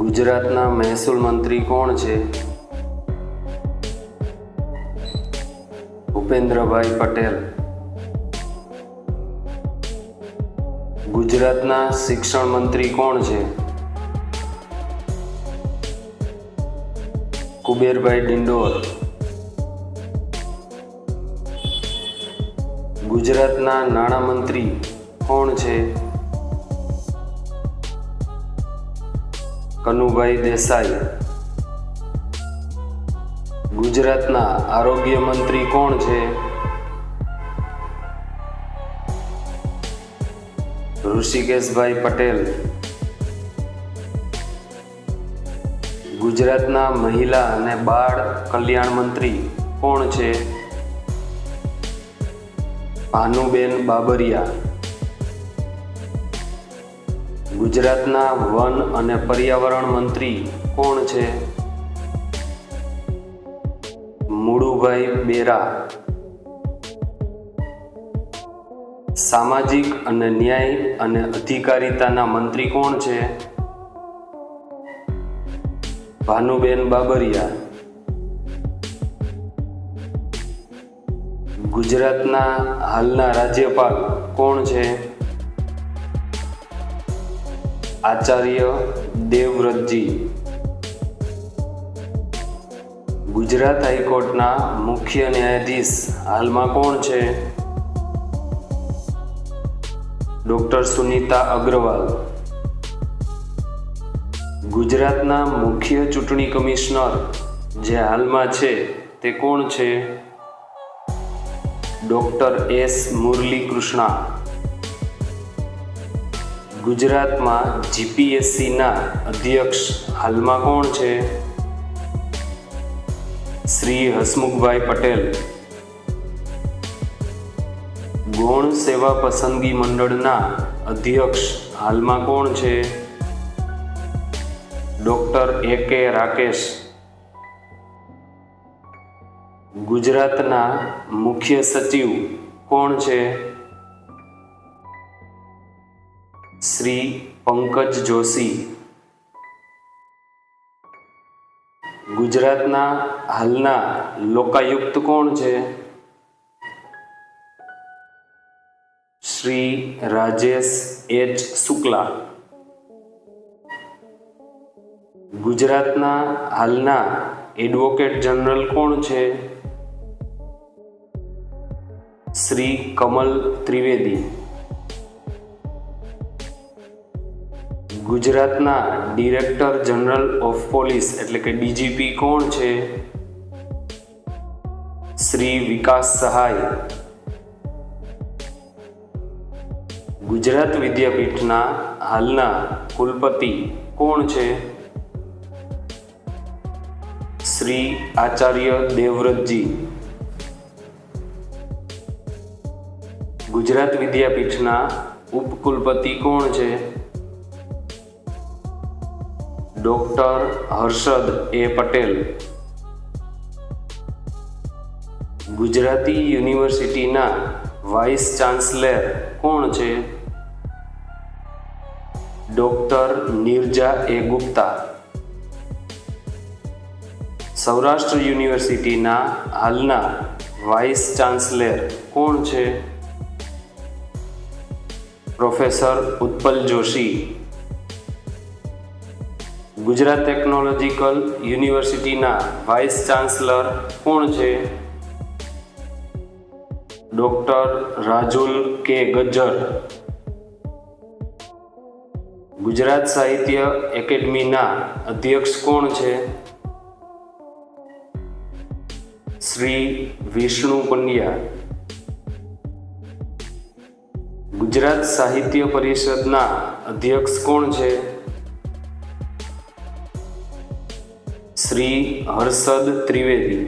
ગુજરાતના મહેસૂલ મંત્રી કોણ છે? ભૂપેન્દ્રભાઈ પટેલ. ગુજરાતના શિક્ષણ મંત્રી કોણ છે? કુબેરભાઈ ડિંડોર. ગુજરાતના નાણામંત્રી કોણ છે? કનુભાઈ દેસાઈ. ગુજરાતના આરોગ્ય મંત્રી કોણ છે? ઋષિકેશભાઈ પટેલ. ગુજરાતના મહિલા અને બાળ કલ્યાણ મંત્રી કોણ છે? ભાનુબેન બાબરિયા. ગુજરાતના વન અને પર્યાવરણ મંત્રી કોણ છે? મુળુભાઈ બેરા. સામાજિક અને ન્યાય અને અધિકારિતાના મંત્રી કોણ છે? ભાનુબેન બાબરિયા. ગુજરાતના હાલના રાજ્યપાલ કોણ છે? આચાર્ય દેવવ્રતજી. ગુજરાત હાઈકોર્ટના મુખ્ય ન્યાયાધીશ હાલમાં કોણ છે? ડોક્ટર સુનીતા અગ્રવાલ. ગુજરાતના મુખ્ય ચૂંટણી કમિશનર જે હાલમાં છે તે કોણ છે? ડોક્ટર એસ મુરલી કૃષ્ણા ગુજરાતમાં જીપીએસસીના અધ્યક્ષ હાલમાં કોણ છે? શ્રી હસમુખભાઈ પટેલ. ગૌણ સેવા પસંદગી મંડળના અધ્યક્ષ હાલમાં કોણ છે? ડોક્ટર એ કે રાકેશ. ગુજરાતના મુખ્ય સચિવ કોણ છે? શ્રી પંકજ જોશી. ગુજરાતના હાલના લોકાયુક્ત કોણ છે? શ્રી રાજેશ એચ શુક્લા. ગુજરાતના હાલના એડવોકેટ જનરલ કોણ છે? શ્રી કમલ ત્રિવેદી. ગુજરાતના ડિરેક્ટર જનરલ ઓફ પોલીસ એટલે કે ડીજીપી કોણ છે? શ્રી વિકાસ સહાય. ગુજરાત વિદ્યાપીઠના હાલના કુલપતિ કોણ છે? શ્રી આચાર્ય દેવવ્રતજી. ગુજરાત વિદ્યાપીઠના ઉપકુલપતિ કોણ છે? ડોક્ટર હર્ષદ એ પટેલ ગુજરાતી યુનિવર્સિટીના વાઇસ ચાન્સલર કોણ છે? ડોક્ટર નિર્જા એ ગુપ્તા સૌરાષ્ટ્ર યુનિવર્સિટીના હાલના વાઇસ ચાન્સલર કોણ છે? પ્રોફેસર ઉત્પલ જોશી ગુજરાત ટેકનોલોજીકલ યુનિવર્સિટીના વાઇસ ચાન્સલર કોણ છે? ડોક્ટર રાજુલ કે ગજ્જર? ગુજરાત સાહિત્ય એકેડમીના અધ્યક્ષ કોણ છે? શ્રી વિષ્ણુ પંડ્યા. ગુજરાત સાહિત્ય પરિષદના અધ્યક્ષ કોણ છે? શ્રી હર્ષદ ત્રિવેદી.